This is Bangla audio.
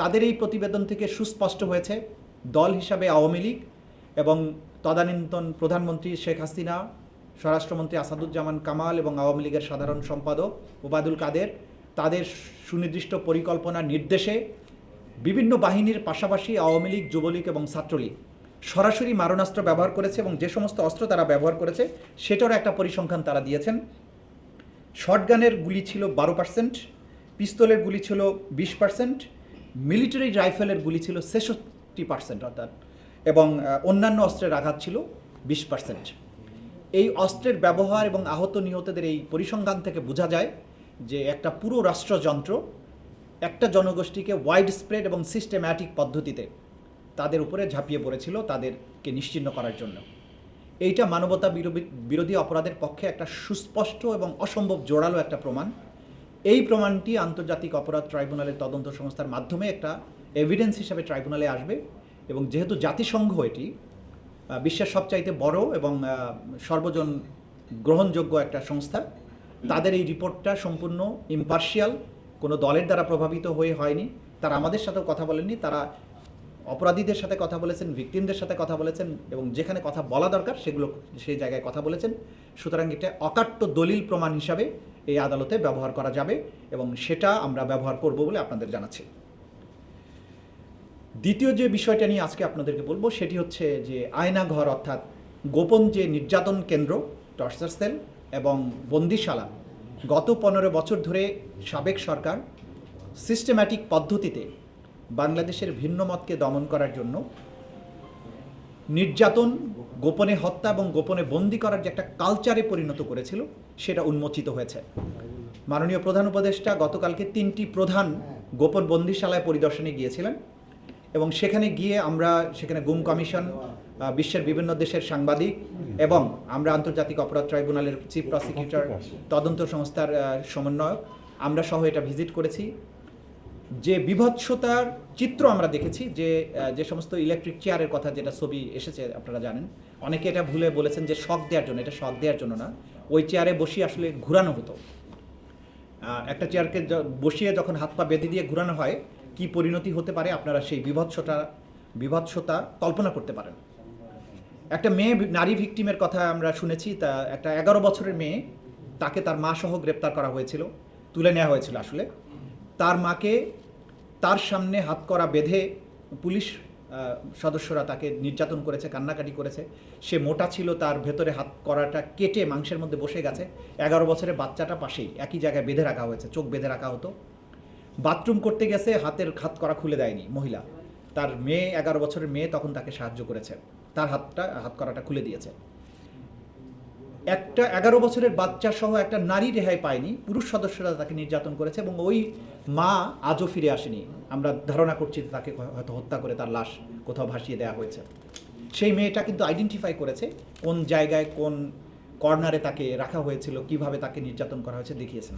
তাদের এই প্রতিবেদন থেকে সুস্পষ্ট হয়েছে, দল হিসাবে আওয়ামী লীগ এবং তদানীন্তন প্রধানমন্ত্রী শেখ হাসিনা, স্বরাষ্ট্রমন্ত্রী আসাদুজ্জামান কামাল এবং আওয়ামী লীগের সাধারণ সম্পাদক ওবায়দুল কাদের, তাদের সুনির্দিষ্ট পরিকল্পনা নির্দেশে বিভিন্ন বাহিনীর পাশাপাশি আওয়ামী লীগ, যুবলীগ এবং ছাত্রলীগ সরাসরি মারণাস্ত্র ব্যবহার করেছে এবং যে সমস্ত অস্ত্র তারা ব্যবহার করেছে সেটারও একটা পরিসংখ্যান তারা দিয়েছেন। শর্টগানের গুলি ছিল বারো পার্সেন্ট পিস্তলের গুলি ছিল বিশ পার্সেন্ট মিলিটারি রাইফেলের গুলি ছিল ছেষট্টি পার্সেন্ট অর্থাৎ, এবং অন্যান্য অস্ত্রের আঘাত ছিল বিশ পার্সেন্ট। এই অস্ত্রের ব্যবহার এবং আহত নিহতদের এই পরিসংখ্যান থেকে বোঝা যায় যে একটা পুরো রাষ্ট্রযন্ত্র একটা জনগোষ্ঠীকে ওয়াইড স্প্রেড এবং সিস্টেম্যাটিক পদ্ধতিতে তাদের উপরে ঝাঁপিয়ে পড়েছিল তাদেরকে নিশ্চিহ্ন করার জন্য। এইটা মানবতা বিরোধী অপরাধের পক্ষে একটা সুস্পষ্ট এবং অসম্ভব জোরালো একটা প্রমাণ। এই প্রমাণটি আন্তর্জাতিক অপরাধ ট্রাইব্যুনালের তদন্ত সংস্থার মাধ্যমে একটা এভিডেন্স হিসাবে ট্রাইব্যুনালে আসবে এবং যেহেতু জাতিসংঘ এটি বিশ্বের সবচাইতে বড় এবং সর্বজন গ্রহণযোগ্য একটা সংস্থা, তাদের এই রিপোর্টটা সম্পূর্ণ ইম্পার্শিয়াল কোনো দলের দ্বারা প্রভাবিত হয়ে হয়নি, তারা আমাদের সাথেও কথা বলেননি, তারা অপরাধীদের সাথে কথা বলেছেন ভিকটিমদের সাথে কথা বলেছেন এবং যেখানে কথা বলা দরকার সেগুলো, সেই জায়গায় কথা বলেছেন। সুতরাং এটা অকাট্য দলিল প্রমাণ হিসাবে এই আদালতে ব্যবহার করা যাবে এবং সেটা আমরা ব্যবহার করব বলে আপনাদের জানাচ্ছি। দ্বিতীয় যে বিষয়টা নিয়ে আজকে আপনাদেরকে বলব সেটি হচ্ছে যে আয়নাঘর অর্থাৎ গোপন যে নির্যাতন কেন্দ্র, টর্চার সেল এবং বন্দিশালা, গত পনেরো বছর ধরে সাবেক সরকার সিস্টেম্যাটিক পদ্ধতিতে বাংলাদেশের ভিন্ন মতকে দমন করার জন্য নির্যাতন গোপনে হত্যা এবং গোপনে বন্দি করার যে একটা কালচারে পরিণত করেছিল সেটা উন্মোচিত হয়েছে। মাননীয় প্রধান উপদেষ্টা গতকালকে তিনটি প্রধান গোপন বন্দিশালায় পরিদর্শনে গিয়েছিলেন এবং সেখানে গিয়ে আমরা সেখানে গুম কমিশন বিশ্বের বিভিন্ন দেশের সাংবাদিক এবং আমরা আন্তর্জাতিক অপরাধ ট্রাইব্যুনালের চিফ প্রসিকিউটর তদন্ত সংস্থার সমন্বয়ক আমরা সহ এটা ভিজিট করেছি। যে বিভৎসতার চিত্র আমরা দেখেছি, যে যে সমস্ত ইলেকট্রিক চেয়ারের কথা যেটা ছবি এসেছে, আপনারা জানেন। অনেকে এটা ভুলে বলেছেন যে শখ দেওয়ার জন্য, এটা শখ দেওয়ার জন্য না। ওই চেয়ারে বসিয়ে আসলে ঘুরানো হতো। একটা চেয়ারকে বসিয়ে যখন হাত পা বেঁধে দিয়ে ঘুরানো হয়, কি পরিণতি হতে পারে আপনারা সেই বিভৎসতা বিভৎসতা কল্পনা করতে পারেন। একটা মেয়ে নারী ভিকটিমের কথা আমরা শুনেছি, তা একটা এগারো বছরের মেয়ে, তাকে তার মা সহ গ্রেপ্তার করা হয়েছিল, তুলে নেওয়া হয়েছিল আসলে। তার মাকে তার সামনে হাত করা বেঁধে পুলিশ সদস্যরা তাকে নির্যাতন করেছে, কান্নাকাটি করেছে। সে মোটা ছিল, তার ভেতরে হাত করাটা কেটে মাংসের মধ্যে বসে গেছে। এগারো বছরের বাচ্চাটা পাশেই, একই জায়গায় বেঁধে রাখা হয়েছে, চোখ বেঁধে রাখা হতো। বাথরুম করতে গেছে, হাতের হাত করা খুলে দেয়নি মহিলা। তার মেয়ে, এগারো বছরের মেয়ে তখন তাকে সাহায্য করেছে। তার হাতটা, হাত করাটা খুলে দিয়েছে। একটা এগারো বছরের বাচ্চা সহ একটা নারী রেহাই পায়নি, পুরুষ সদস্যরা তাকে নির্যাতন করেছে এবং ওই মা আজও ফিরে আসেনি। আমরা ধারণা করছি তাকে হয়তো হত্যা করে তার লাশ কোথাও ভাসিয়ে দেওয়া হয়েছে। সেই মেয়েটা কিন্তু আইডেন্টিফাই করেছে কোন জায়গায়, কোন কর্নারে তাকে রাখা হয়েছিল, কীভাবে তাকে নির্যাতন করা হয়েছে, দেখিয়েছেন।